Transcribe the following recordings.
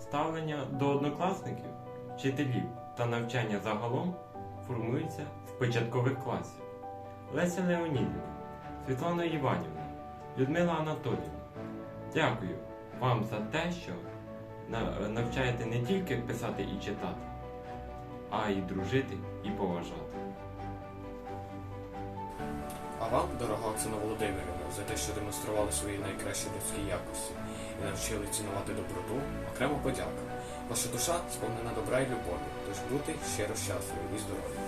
Ставлення до однокласників, вчителів та навчання загалом формується з початкових класів. Леся Леонідівна, Світлана Іванівна, Людмила Анатоліївна. Дякую вам за те, що навчаєте не тільки писати і читати, а й дружити і поважати. Вам, дорога Оксана Володимирівна, за те, що демонстрували свої найкращі людські якості і навчили цінувати доброту, окремо подяка. Ваша душа сповнена добра і любові, тож бути щиро щасливі і здорові.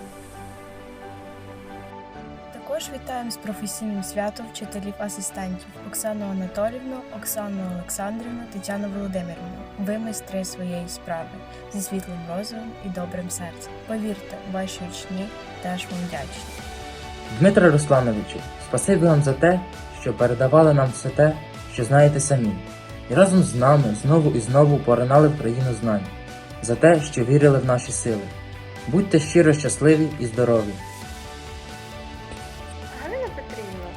Також вітаємо з професійним святом вчителів-асистентів Оксану Анатолівну, Оксану Олександрівну, Тетяну Володимирівну. Ви майстри своєї справи зі світлим розумом і добрим серцем. Повірте, ваші учні теж вам вдячні. Дмитре Руслановичу, спасибі вам за те, що передавали нам все те, що знаєте самі, і разом з нами знову і знову поринали в країну знань, за те, що вірили в наші сили. Будьте щиро щасливі і здорові! Галина Петрівна,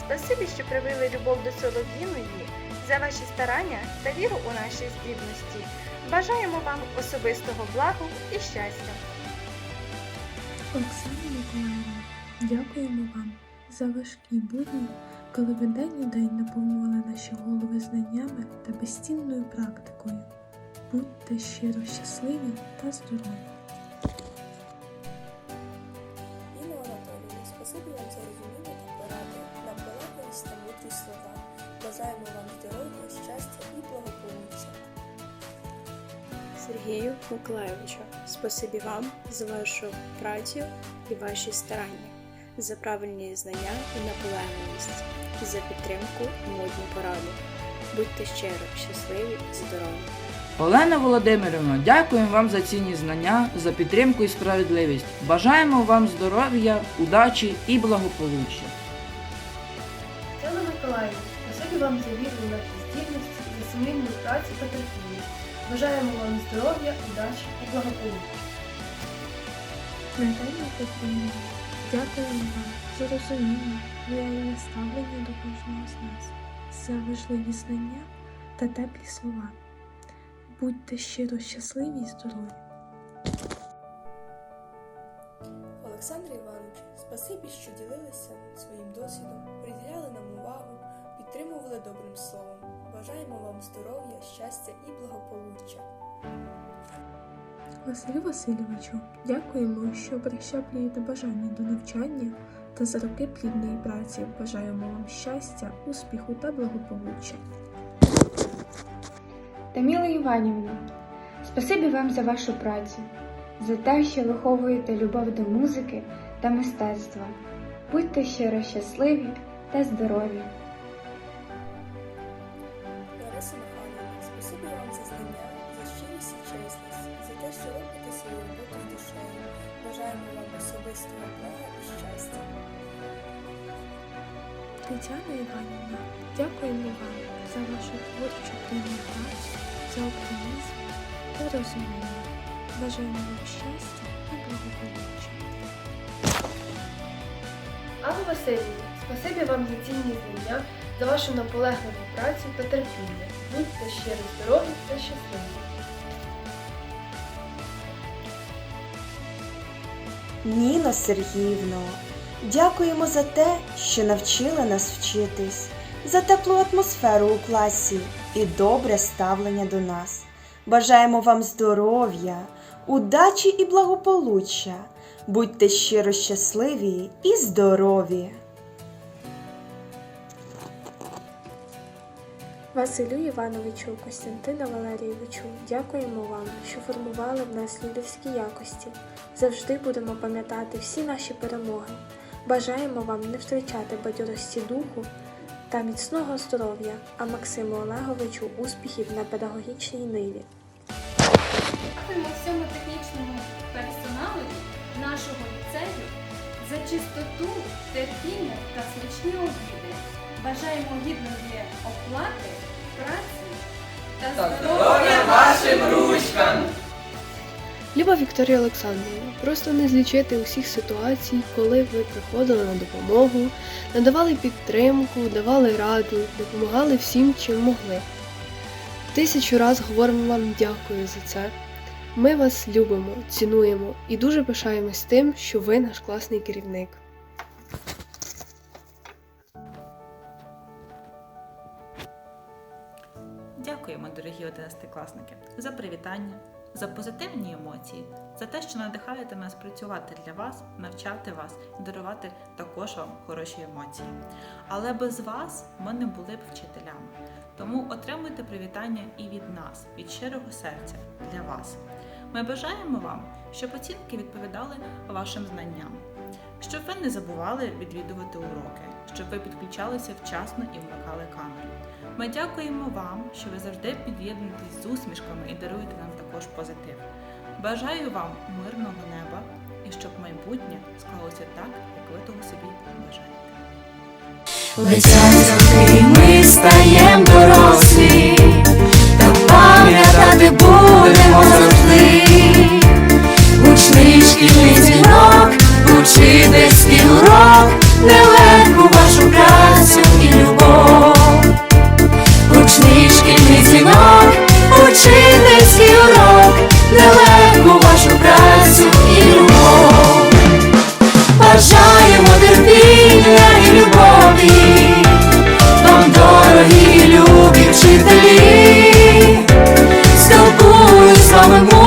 спасибі, що привили любов до Солов'їної, за ваші старання та віру у наші здібності. Бажаємо вам особистого благу і щастя. Оксана Миколаївна, дякуємо вам за важкі будні, коли ви день у день наповнювали наші голови знаннями та безцінною практикою. Будьте щиро щасливі та здорові! Інна Анатоліївна, спасибі вам за розуміння та поради, наполегливість та мудрі слова. Бажаємо вам здоров'я, щастя і благополуччя. Сергію Миколайовичу, спасибі вам за вашу працю і ваші старання, за правильні знання і наполегливість, і за підтримку і модні поради. Будьте щиро, щасливі і здорові! Олена Володимирівна, дякуємо вам за цінні знання, за підтримку і справедливість. Бажаємо вам здоров'я, удачі і благополуччя. Тетяна Миколаївна, спасибі вам за віру в наші здібності, за сумлінну працю та терпіння. Бажаємо вам здоров'я, удачі і благополуччя. Наталія Петрівна, дякуємо вам за розуміння, лояльне ставлення до кожного з нас, за важливі знання та теплі слова. Будьте щиро щасливі і здорові! Олександре Івановичу, спасибі, що ділилися своїм досвідом, приділяли нам увагу, підтримували добрим словом. Бажаємо вам здоров'я, щастя і благополуччя. Василю Васильовичу, дякуємо, що прищеплюєте бажання до навчання та за роки плідної праці бажаємо вам щастя, успіху та благополуччя. Таміла Іванівна, спасибі вам за вашу працю, за те, що виховуєте любов до музики та мистецтва. Будьте щиро щасливі та здорові! Особистого блага і щастя. Тетяна Іванівна, дякуємо вам за вашу творчу працю, за оптимізм та розуміння. Бажаємо вам щастя і благополуччя. Алла Васильівна, спасибі вам за цінні знання, за вашу наполегливу працю та терпіння. Будьте щиро здорові та щасливі. Ніно Сергіївно, дякуємо за те, що навчили нас вчитись, за теплу атмосферу у класі і добре ставлення до нас. Бажаємо вам здоров'я, удачі і благополуччя. Будьте щиро щасливі і здорові! Василю Івановичу, Костянтина Валерійовичу, дякуємо вам, що формували в нас лідерські якості. Завжди будемо пам'ятати всі наші перемоги. Бажаємо вам не втрачати бадьорості духу та міцного здоров'я, а Максиму Олеговичу успіхів на педагогічній ниві. Дякуємо всьому технічному персоналу нашого ліцею за чистоту, терпіння та смачні обіди. Бажаємо гідної оплати, здоров'я вашим ручкам! Люба Вікторія Олександрівна, просто не злічити усіх ситуацій, коли ви приходили на допомогу, надавали підтримку, давали раду, допомагали всім, чим могли. Тисячу раз говоримо вам дякую за це. Ми вас любимо, цінуємо і дуже пишаємось тим, що ви наш класний керівник. Дякуємо, дорогі одинадцятикласники, за привітання, за позитивні емоції, за те, що надихаєте нас працювати для вас, навчати вас і дарувати також вам хороші емоції. Але без вас ми не були б вчителями. Тому отримуйте привітання і від нас, від щирого серця для вас. Ми бажаємо вам, щоб оцінки відповідали вашим знанням, щоб ви не забували відвідувати уроки, щоб ви підключалися вчасно і вмикали камеру. Ми дякуємо вам, що ви завжди під'єднуєтесь з усмішками і даруєте нам також позитив. Бажаю вам мирного неба і щоб майбутнє склалося так, як ви того собі бажаєте. Летять роки, ми стаємо дорослі, та пам'ятати будемо завжди. Учний шкільний дзвінок, учительський урок. не нашу і любов, Ручний шкільний дзвінок, учительський урок, нелегку вашу працю і любов, бажаємо терпіння і любові, вам дорогі, любі вчителі, спілкуюсь з вами.